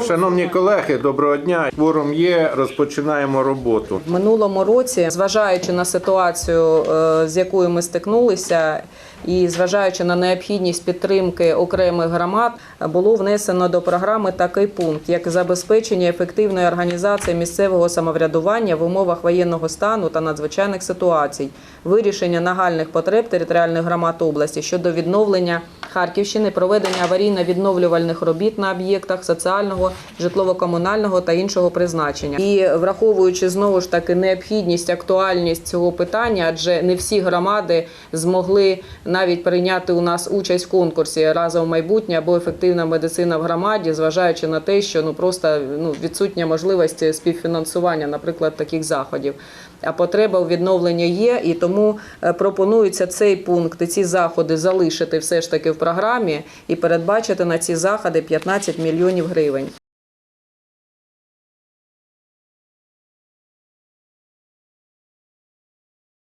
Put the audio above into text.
Шановні колеги, доброго дня. Форум є. Розпочинаємо роботу. В минулому році, зважаючи на ситуацію, е, з якою ми стикнулися, і зважаючи на необхідність підтримки окремих громад, було внесено до програми такий пункт, як забезпечення ефективної організації місцевого самоврядування в умовах воєнного стану та надзвичайних ситуацій, вирішення нагальних потреб територіальних громад області щодо відновлення Харківщини, проведення аварійно-відновлювальних робіт на об'єктах соціального, житлово-комунального та іншого призначення. І враховуючи знову ж таки необхідність, актуальність цього питання, адже не всі громади змогли навіть прийняти у нас участь в конкурсі разом в майбутнє або ефективна медицина в громаді, зважаючи на те, що ну просто ну відсутня можливість співфінансування, наприклад, таких заходів. А потреба у відновленні є, і тому е, пропонується цей пункт і ці заходи залишити все ж таки в програмі і передбачити на ці заходи 15 мільйонів гривень.